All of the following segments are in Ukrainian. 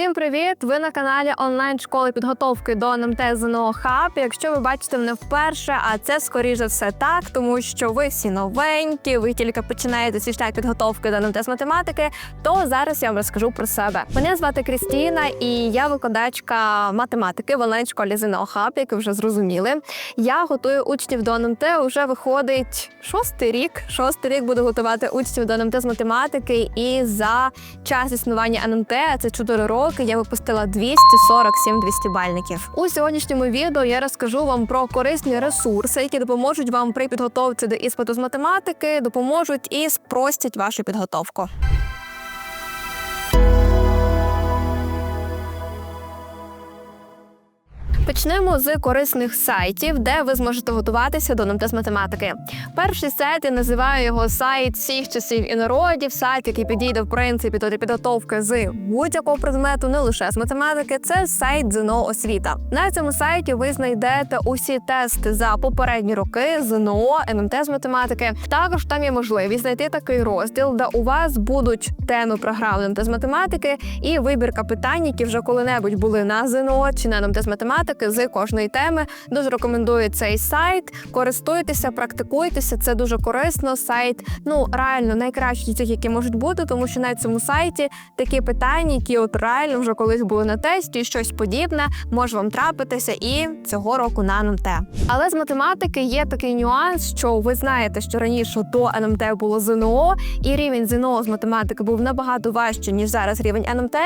Всім привіт! Ви на каналі онлайн школи підготовки до НМТ ЗНО Хаб. Якщо ви бачите мене вперше, а це скоріше все так, тому що ви всі новенькі, ви тільки починаєте свій шлях підготовки до НМТ з математики, то зараз я вам розкажу про себе. Мене звати Крістіна, і я викладачка математики в онлайн школі ЗНО Хаб, як ви вже зрозуміли. Я готую учнів до НМТ. Уже виходить шостий рік. Шостий рік буду готувати учнів до НМТ з математики. І за час існування НМТ, це 4 роки, я випустила 247 200-бальників. У сьогоднішньому відео я розкажу вам про корисні ресурси, які допоможуть вам при підготовці до іспиту з математики, допоможуть і спростять вашу підготовку. Почнемо з корисних сайтів, де ви зможете готуватися до НМТ математики. Перший сайт я називаю його сайт всіх часів і народів, сайт, який підійде в принципі до підготовки з будь-якого предмету, не лише з математики. Це сайт ЗНО освіта. На цьому сайті ви знайдете усі тести за попередні роки ЗНО, НМТ з математики. Також там є можливість знайти такий розділ, де у вас будуть теми програми НМТ з математики і вибірка питань, які вже коли-небудь були на ЗНО чи на НМТ з математики з кожної теми. Дуже рекомендую цей сайт. Користуйтеся, практикуйтеся. Це дуже корисно. Сайт ну реально найкращий з які можуть бути, тому що на цьому сайті такі питання, які от реально вже колись були на тесті, щось подібне може вам трапитися і цього року на НМТ. Але з математики є такий нюанс, що ви знаєте, що раніше до НМТ було ЗНО, і рівень ЗНО з математики був набагато важче ніж зараз рівень НМТ.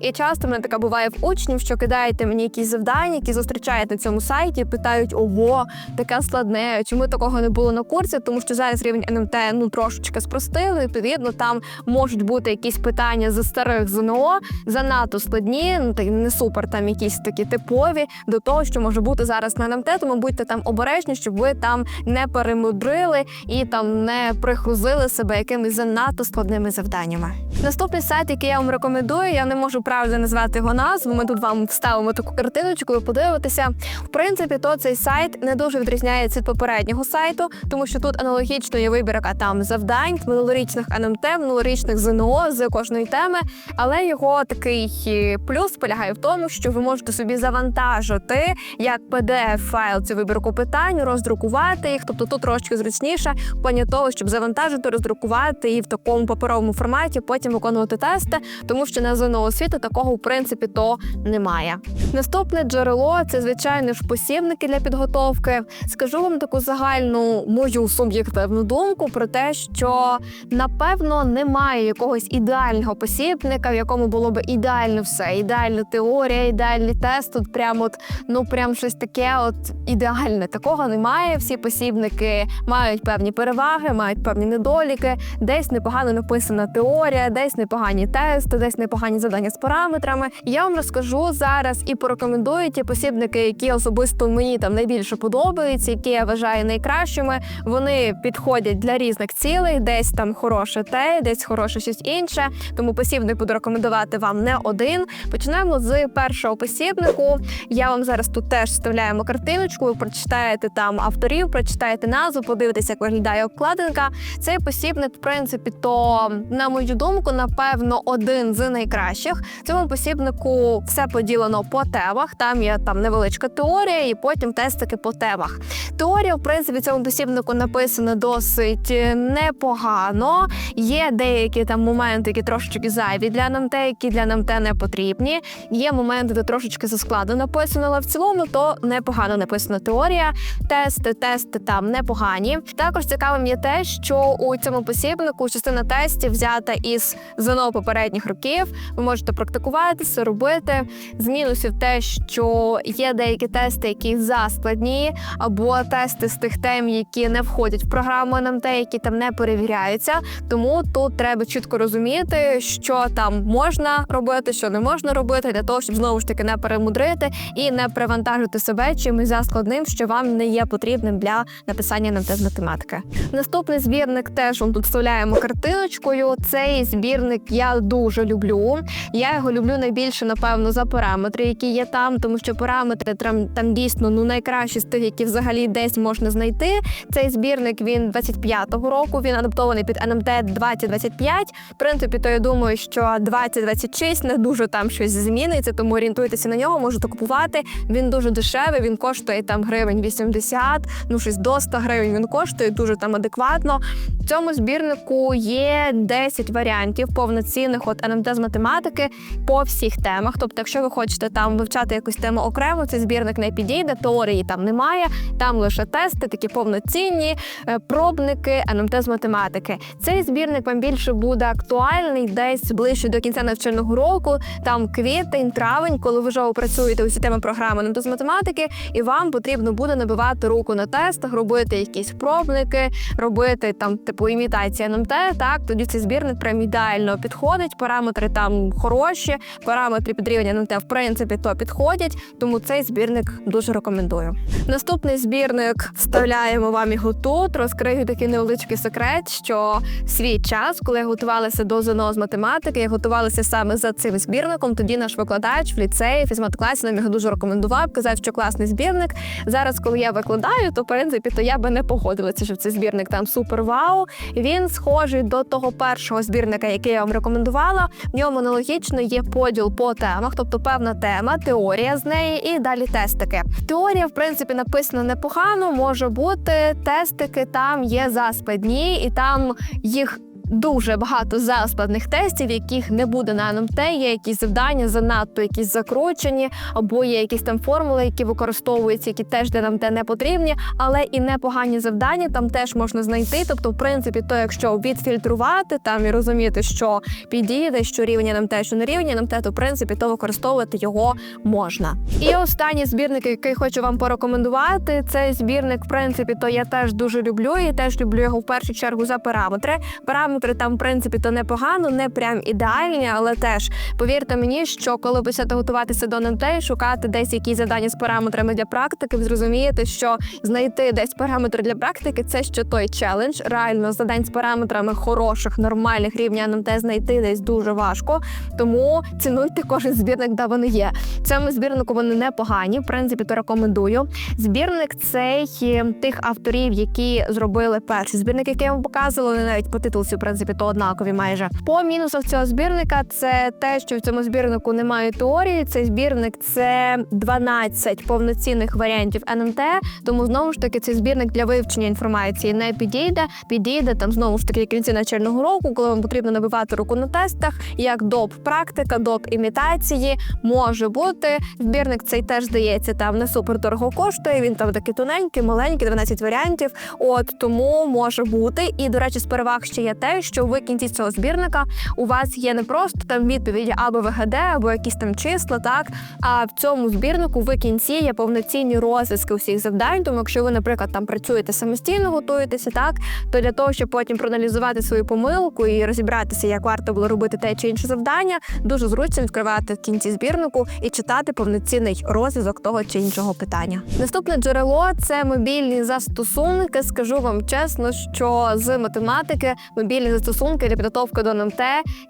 І часто мене така буває в учнів, що кидаєте мені якісь завдання, які зустрічають на цьому сайті, питають: ого, таке складне. Чому такого не було на курсі? Тому що зараз рівень НМТ ну трошечки спростили. Відповідно, там можуть бути якісь питання з старих ЗНО, занадто складні, ну та й не супер там якісь такі типові до того, що може бути зараз на НМТ. Тому будьте там обережні, щоб ви там не перемудрили і там не прихрузили себе якимись занадто складними завданнями. Наступний сайт, який я вам рекомендую, я не можу правильно назвати його назву. Ми тут вам вставимо таку картиночку, ви подивитеся. В принципі, то цей сайт не дуже відрізняється від попереднього сайту, тому що тут аналогічно є вибірка там завдань минулорічних НМТ, минулорічних ЗНО з кожної теми. Але його такий е, плюс полягає в тому, що ви можете собі завантажити як pdf файл цю вибірку питань, роздрукувати їх. Тобто тут трошки зручніше плані того, щоб завантажити, роздрукувати і в такому паперовому форматі потім виконувати тести, тому що на ЗНО освіти такого в принципі то немає. Наступне джерело це звичайно ж посібники для підготовки. Скажу вам таку загальну мою суб'єктивну думку про те, що напевно немає якогось ідеального посібника, в якому було б ідеально все. Ідеальна теорія, ідеальний тест. Тут прямо от ну прям щось таке, от ідеальне. Такого немає. Всі посібники мають певні переваги, мають певні недоліки. Десь непогано написана теорія, десь непогані тести, десь непогані завдання з параметрами. Я вам розкажу зараз і порекомендую ті посібники, які особисто мені там найбільше подобаються, які я вважаю найкращими. Вони підходять для різних цілей, десь там хороше те, десь хороше щось інше. Тому посібник буду рекомендувати вам не один. Почнемо з першого посібнику. Я вам зараз тут теж вставляємо картиночку. Ви прочитаєте там авторів, прочитаєте назву, подивитеся, як виглядає обкладинка. Цей посібник, в принципі, то на мою думку, напевно, один з найкращих. В цьому посібнику все поділено по темах. Там є там невеличка теорія, і потім тестики по темах. Теорія, в принципі, цьому посібнику написана досить непогано. Є деякі там моменти, які трошечки зайві для НМТ, які для НМТ не потрібні. Є моменти, де трошечки за складу написано, але в цілому то непогано написана теорія. Тести, тести там непогані. Також цікавим є те, що у цьому посібнику частина тестів взята із ЗНО попередніх років. Ви можете практикуватися, робити. З мінусів те, що є деякі тести, які заскладні, або тести з тих тем, які не входять в програму НМТ, які там не перевіряються. Тому тут треба чітко розуміти, що там можна робити, що не можна робити, для того, щоб знову ж таки не перемудрити і не привантажити себе чимось заскладним, що вам не є потрібним для написання НМТ з математики. Наступний збірник теж вам тут вставляємо картиночкою. Цей збірник я дуже люблю. Я його люблю найбільше, напевно, за параметри, які є там, тому що параметри параметри там, там дійсно ну найкращі з тих, які взагалі десь можна знайти. Цей збірник він 25-го року. Він адаптований під НМТ 2025. В принципі, то я думаю, що 2026 не дуже там щось зміниться, тому орієнтуйтеся на нього, можете купувати. Він дуже дешевий. Він коштує там гривень 80, ну щось до 100 гривень. Він коштує дуже там адекватно. В цьому збірнику є 10 варіантів повноцінних от НМТ з математики по всіх темах. Тобто, якщо ви хочете там вивчати якусь тему окремо, цей збірник не підійде, теорії там немає. Там лише тести, такі повноцінні е, пробники НМТ з математики. Цей збірник вам більше буде актуальний десь ближче до кінця навчального року, там квітень, травень, коли ви вже опрацюєте усі теми програми НМТ з математики, і вам потрібно буде набивати руку на тестах, робити якісь пробники, робити там типу імітація НМТ. Так тоді цей збірник прям ідеально підходить. Параметри там хороші, параметри під рівень НМТ, в принципі, то підходять. Тому цей збірник дуже рекомендую. Наступний збірник вставляємо вам його тут. Розкрию такий невеличкий секрет, що свій час, коли я готувалася до ЗНО з математики, я готувалася саме за цим збірником. Тоді наш викладач в ліцеї фізматкласі нам його дуже рекомендував. Казав, що класний збірник. Зараз, коли я викладаю, то в принципі то я би не погодилася, що цей збірник там супер вау. Він схожий до того першого збірника, який я вам рекомендувала. В ньому аналогічно є поділ по темах, тобто певна тема, теорія з неї і далі тестики. Теорія, в принципі, написана непогано, може бути. Тестики там є заскладні, і там їх. Дуже багато заскладних тестів, яких не буде на НМТ, є якісь завдання, занадто якісь закручені, або є якісь там формули, які використовуються, які теж для НМТ не потрібні, але і непогані завдання там теж можна знайти. Тобто, в принципі, то якщо відфільтрувати там і розуміти, що підійде, що рівень НМТ, що не рівень НМТ, то в принципі то використовувати його можна. І останній збірник, який хочу вам порекомендувати, цей збірник, в принципі, то я теж дуже люблю і теж люблю його в першу чергу за параметри. Параметри там, в принципі, то непогано, не прям ідеальні, але теж повірте мені, що коли будете готуватися до НМТ і шукати десь якісь завдання з параметрами для практики, ви зрозумієте, що знайти десь параметри для практики це ще той челендж. Реально завдань з параметрами хороших, нормальних рівня НМТ знайти десь дуже важко. Тому цінуйте кожен збірник, де вони є. Цьому збірнику вони непогані. В принципі, то рекомендую. Збірник цей е, тих авторів, які зробили перший збірник, який я вам показувала, навіть по титулці, принципі, то однакові майже. По мінусах цього збірника це те, що в цьому збірнику немає теорії. Цей збірник це 12 повноцінних варіантів НМТ. Тому знову ж таки цей збірник для вивчення інформації не підійде. Підійде там знову ж таки кінці навчального року, коли вам потрібно набивати руку на тестах, як доп практика, доп імітації може бути. Збірник цей теж здається там не супер дорого коштує. Він там такий тоненький, маленький, 12 варіантів. От тому може бути. І до речі, з переваг ще є те, що в кінці цього збірника у вас є не просто там відповіді або ВГД, або якісь там числа, так а в цьому збірнику в кінці є повноцінні розв'язки усіх завдань. Тому, якщо ви, наприклад, там працюєте самостійно, готуєтеся, так то для того, щоб потім проаналізувати свою помилку і розібратися, як варто було робити те чи інше завдання, дуже зручно відкривати в кінці збірнику і читати повноцінний розв'язок того чи іншого питання. Наступне джерело це мобільні застосунки. Скажу вам чесно, що з математики мобільні застосунки для підготовки до НМТ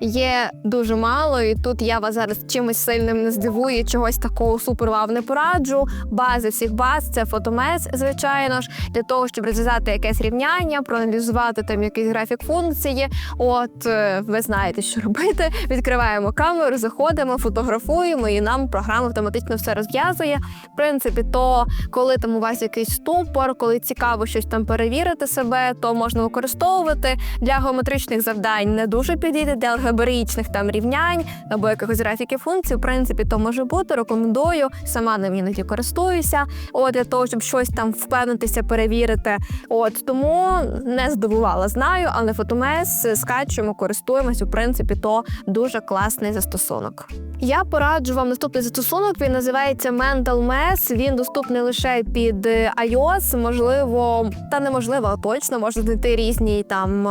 є дуже мало, і тут я вас зараз чимось сильним не здивую, чогось такого супер вау не пораджу. Бази всіх баз це фотомес, звичайно ж, для того, щоб розв'язати якесь рівняння, проаналізувати там якийсь графік функції. От е, ви знаєте, що робити. Відкриваємо камеру, заходимо, фотографуємо, і нам програма автоматично все розв'язує. В принципі, то коли там у вас якийсь ступор, коли цікаво щось там перевірити себе, то можна використовувати для геометричних завдань. Не дуже підійде для алгебраїчних там рівнянь або якихось графіків функцій. В принципі, то може бути. Рекомендую. Сама ним іноді користуюся. От для того, щоб щось там впевнитися, перевірити. От тому не здивувала, знаю, але фотомес скачуємо, користуємось. У принципі, то дуже класний застосунок. Я пораджу вам наступний застосунок. Він називається Mental Mess. Він доступний лише під iOS. Можливо, та неможливо, а точно можна знайти різні там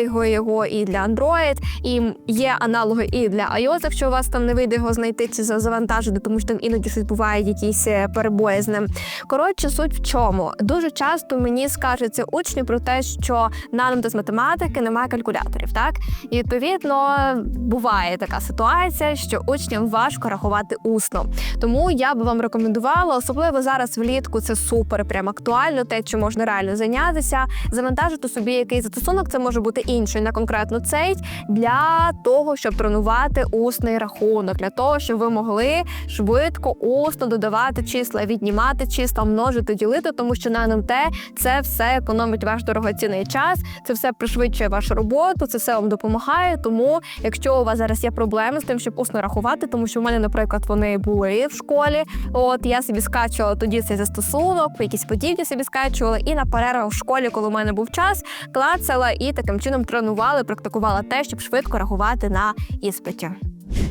аналоги його і для Android, і є аналоги і для iOS, якщо у вас там не вийде його знайти чи завантажити, тому що там іноді щось буває, якісь е, перебої з ним. Коротше, суть в чому дуже часто мені скажуться учні про те, що на НМТ з математики немає калькуляторів. Так і відповідно буває така ситуація, що учням важко рахувати усно. Тому я би вам рекомендувала, особливо зараз влітку це супер прям актуально, те, що можна реально зайнятися, завантажити собі якийсь застосунок, це може бути інший на конкретно цей для того, щоб тренувати усний рахунок, для того, щоб ви могли швидко усно додавати числа, віднімати числа, множити, ділити, тому що на НМТ це все економить ваш дорогоцінний час, це все пришвидшує вашу роботу, це все вам допомагає. Тому, якщо у вас зараз є проблеми з тим, щоб усно рахувати, тому що в мене, наприклад, вони були в школі. От я собі скачувала тоді цей застосунок, якісь подібні собі скачувала, і на перервах в школі, коли в мене був час, клацала і таким чином тренувала, практикувала те, щоб швидко рахувати на іспиті.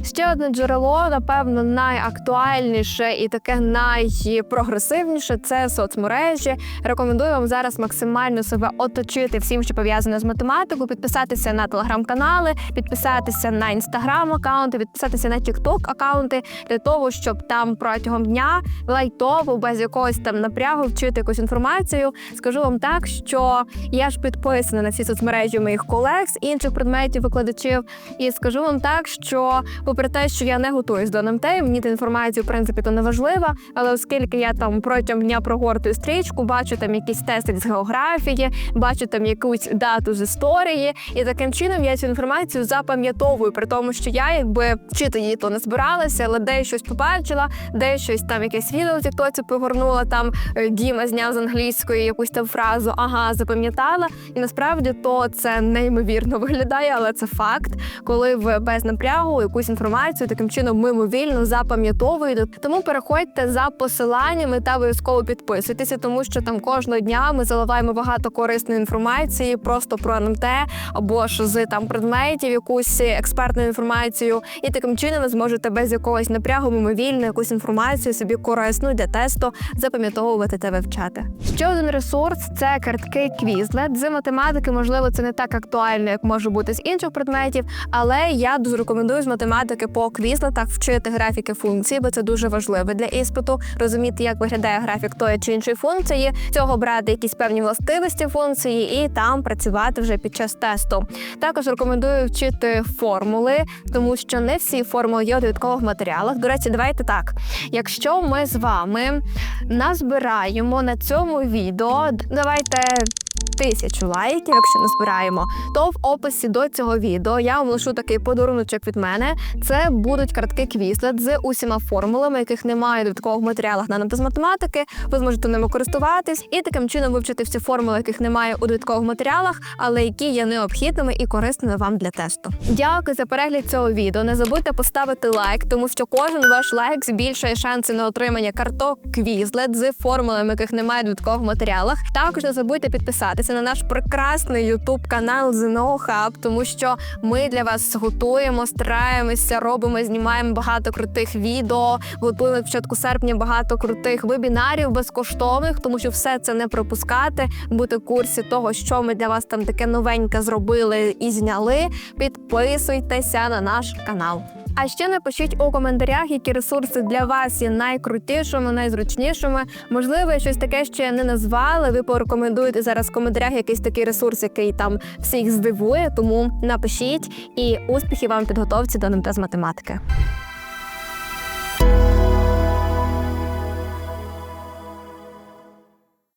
Ще одне джерело, напевно, найактуальніше і таке найпрогресивніше це соцмережі. Рекомендую вам зараз максимально себе оточити всім, що пов'язане з математикою, підписатися на телеграм-канали, підписатися на інстаграм-аккаунти, підписатися на тікток аккаунти для того, щоб там протягом дня лайтово, без якогось там напрягу вчити якусь інформацію. Скажу вам так, що я ж підписана на всі соцмережі моїх колег з інших предметів викладачів, і скажу вам так, що попри те, що я не готуюсь до НМТ, мені та інформація в принципі то не важлива, але оскільки я там протягом дня прогортую стрічку, бачу там якісь тести з географії, бачу там якусь дату з історії, і таким чином я цю інформацію запам'ятовую, при тому, що я якби вчити її то не збиралася, але де щось побачила, де щось там якесь відео в тіктоці погорнула. Там е, Діма зняв з англійської якусь там фразу, ага, запам'ятала. І насправді то це неймовірно виглядає, але це факт, коли ви без напрягу якусь інформацію таким чином мимовільно запам'ятовуєте. Тому переходьте за посиланнями та обов'язково підписуйтеся, тому що там кожного дня ми заливаємо багато корисної інформації просто про НМТ або ж з там предметів, якусь експертну інформацію, і таким чином ви зможете без якогось напрягу мимовільно якусь інформацію собі корисну для тесту запам'ятовувати та вивчати. Ще один ресурс це картки Quizlet. З математики, можливо, це не так актуально, як може бути з інших предметів, але я дуже рекомендую з математики по Quizlet вчити графіки функцій, бо це дуже важливо для іспиту. Розуміти, як виглядає графік тої чи іншої функції, цього брати якісь певні властивості функції і там працювати вже під час тесту. Також рекомендую вчити формули, тому що не всі формули є у довідкових матеріалах. До речі, давайте так. Якщо ми з вами назбираємо на цьому відео, давайте. Тисячу лайків, якщо не збираємо, то в описі до цього відео я вам лишу такий подаруночок від мене. Це будуть картки Quizlet з усіма формулами, яких немає додаткових матеріалах на НМТ з математики. Ви зможете ними користуватись і таким чином вивчити всі формули, яких немає у додаткових матеріалах, але які є необхідними і корисними вам для тесту. Дякую за перегляд цього відео. Не забудьте поставити лайк, тому що кожен ваш лайк збільшує шанси на отримання карток Quizlet з формулами, яких немає додаткових матеріалах. Також не забудьте підписатися на наш прекрасний YouTube канал ZNO Hub, тому що ми для вас готуємо, стараємося, робимо, знімаємо багато крутих відео. Готуємо початку серпня багато крутих вебінарів безкоштовних, тому що все це не пропускати, бути в курсі того, що ми для вас там таке новеньке зробили і зняли. Підписуйтеся на наш канал. А ще напишіть у коментарях, які ресурси для вас є найкрутішими, найзручнішими. Можливо, я щось таке ще не назвали. Ви порекомендуєте зараз в коментарях якийсь такий ресурс, який там всіх здивує. Тому напишіть і успіхів вам в підготовці до НМТ з математики.